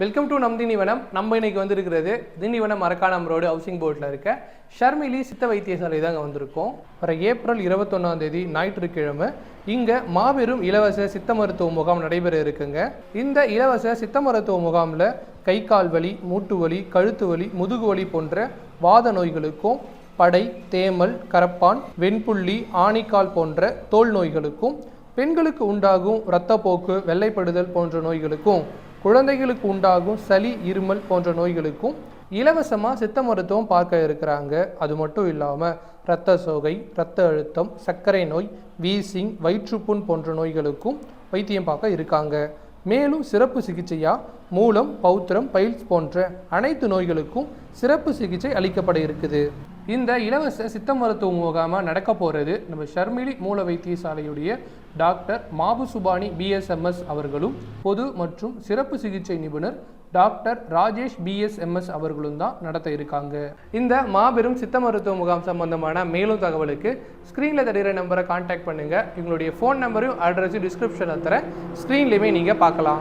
Welcome to நம் திணிவனம் நம்ம இன்னைக்கு வந்திருக்கிறது திண்டிவனம் மரக்காணம் ரோடு ஹவுசிங் போர்டில் இருக்க ஷர்மிலி சித்த வைத்தியசாலை தாங்க வந்திருக்கோம். வர ஏப்ரல் இருபத்தொன்னாம் தேதி ஞாயிற்றுக்கிழமை இங்கே மாபெரும் இலவச சித்த மருத்துவ முகாம் நடைபெற இருக்குங்க. இந்த இலவச சித்த மருத்துவ முகாமில் கை கால் வலி மூட்டு வலி கழுத்து வலி முதுகு வலி போன்ற வாத நோய்களுக்கும் படை தேமல் கரப்பான் வெண்புள்ளி ஆணிக்கால் போன்ற தோல் நோய்களுக்கும் பெண்களுக்கு உண்டாகும் இரத்தப்போக்கு வெள்ளைப்படுதல் போன்ற நோய்களுக்கும் குழந்தைகளுக்கு உண்டாகும் சளி இருமல் போன்ற நோய்களுக்கும் இலவசமாக சித்த மருத்துவம் பார்க்க இருக்கிறாங்க. அது மட்டும் இல்லாமல் இரத்த சோகை இரத்த அழுத்தம் சர்க்கரை நோய் வீசிங் வயிற்றுப்புண் போன்ற நோய்களுக்கும் வைத்தியம் பார்க்க இருக்காங்க. மேலும் சிறப்பு சிகிச்சையா மூலம் பௌத்திரம் பைல்ஸ் போன்ற அனைத்து நோய்களுக்கும் சிறப்பு சிகிச்சை அளிக்கப்பட இருக்குது. இந்த இலவச சித்த மருத்துவ முகாமாக நடக்க போகிறது நம்ம ஷர்மிலி மூல வைத்தியசாலையுடைய டாக்டர் மாபு சுபானி பிஎஸ்எம்எஸ் அவர்களும் பொது மற்றும் சிறப்பு சிகிச்சை நிபுணர் டாக்டர் ராஜேஷ் பிஎஸ்எம்எஸ் அவர்களும் தான் நடத்த இருக்காங்க. இந்த மாபெரும் சித்த மருத்துவ முகாம் சம்பந்தமான மேலும் தகவலுக்கு ஸ்க்ரீனில் தெரிகிற நம்பரை காண்டாக்ட் பண்ணுங்கள் எங்களுடைய ஃபோன் நம்பரையும் அட்ரஸையும் டிஸ்கிரிப்ஷனில் தர ஸ்க்ரீன்லேயுமே நீங்கள் பார்க்கலாம்.